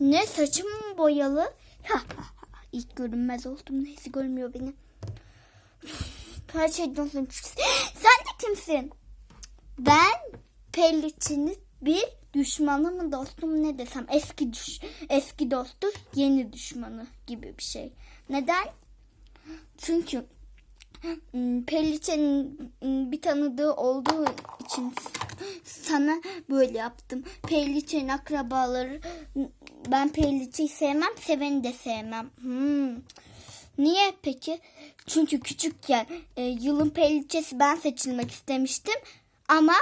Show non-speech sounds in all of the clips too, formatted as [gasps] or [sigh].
Ne saçım boyalı? İlk görünmez oldum. Neyse görmüyor beni. Her şeyden sonra Sen de kimsin? Ben Pelliç'in bir düşmanı mı dostum ne desem eski düş eski dostu yeni düşmanı gibi bir şey. Neden? Çünkü ım, Pelliçe'nin ım, bir tanıdığı olduğu için sana böyle yaptım. Pelliçe'nin akrabaları ım, ben Pelliçe'yi sevmem, seveni de sevmem. Hmm. Niye peki? Çünkü küçükken e, yılın Pelliçesi ben seçilmek istemiştim ama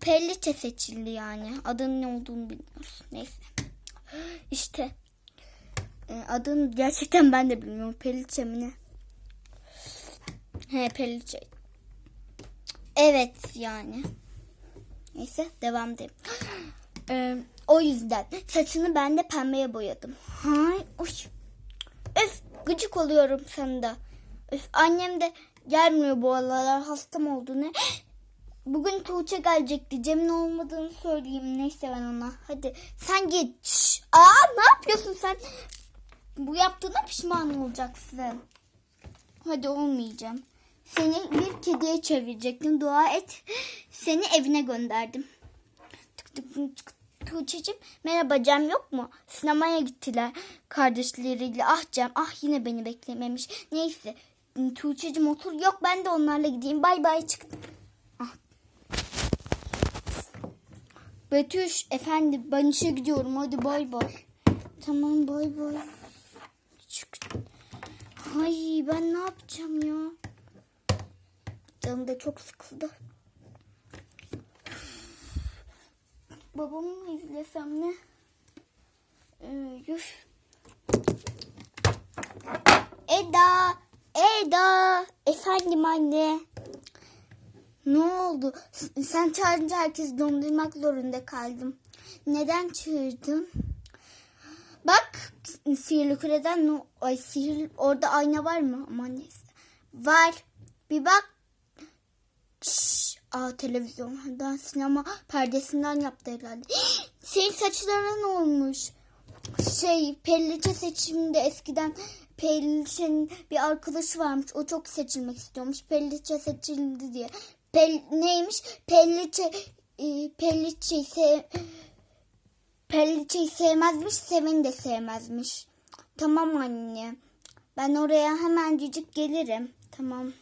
Pelliçe seçildi yani. Adının ne olduğunu bilmiyoruz. Neyse. İşte e, adını gerçekten ben de bilmiyorum. Pelliçe mi ne? He Pelliçe. Evet yani. Neyse devam edelim. [gasps] E, o yüzden saçını ben de pembeye boyadım. Hay, uy. Öf gıcık oluyorum sende. Öf annem de gelmiyor bu aralar hastam oldu ne. [gasps] Bugün Tuğçe gelecekti. Cem'in olmadığını söyleyeyim. Neyse ben ona. Hadi sen git. Şş. Aa ne yapıyorsun sen? Bu yaptığına pişman olacaksın. Hadi olmayacağım. Seni bir kediye çevirecektim. Dua et. [gasps] Seni evine gönderdim. Tık tık tık. Tuğçe'cim merhaba Cem yok mu? Sinemaya gittiler kardeşleriyle. Ah Cem ah yine beni beklememiş. Neyse Tuğçe'cim otur. Yok ben de onlarla gideyim. Bay bay çıktım. Ah. Betüş efendim ben işe gidiyorum. Hadi bay bay. Tamam bay bay. Çık. Ay ben ne yapacağım ya? Canım da çok sıkıldı. Babamı mı izlesem ne? Ee, üf. Eda, Eda, efendim anne. Ne oldu? Sen çağırınca herkes dondurmak zorunda kaldım. Neden çağırdın? Bak sihirli küreden ay sihirli orada ayna var mı? Aman neyse. Var. Bir bak. Şşş. Aa televizyondan sinema perdesinden yaptı herhalde. [gasps] Senin saçların olmuş? Şey Pellice seçiminde eskiden Pellice'nin bir arkadaşı varmış. O çok seçilmek istiyormuş. Pellice seçildi diye. Pel, neymiş? Pellice e, Pellice'yi sev, Pellice'yi sevmezmiş. Seveni de sevmezmiş. Tamam anne. Ben oraya hemencik gelirim. Tamam.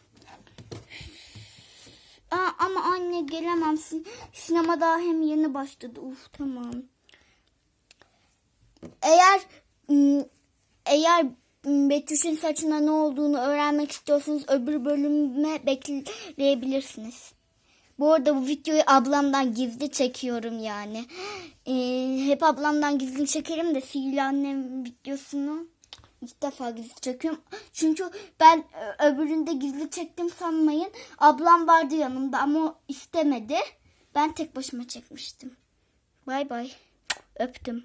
Aa, ama anne gelemem. Sin- Sinema daha hem yeni başladı. Uf tamam. Eğer eğer Betüş'ün saçına ne olduğunu öğrenmek istiyorsanız öbür bölüme bekleyebilirsiniz. Bu arada bu videoyu ablamdan gizli çekiyorum yani. Ee, hep ablamdan gizli çekerim de Sihirli Annem videosunu ilk defa gizli çekiyorum. Çünkü ben ö- öbüründe gizli çektim sanmayın. Ablam vardı yanımda ama o istemedi. Ben tek başıma çekmiştim. Bay bay. Öptüm.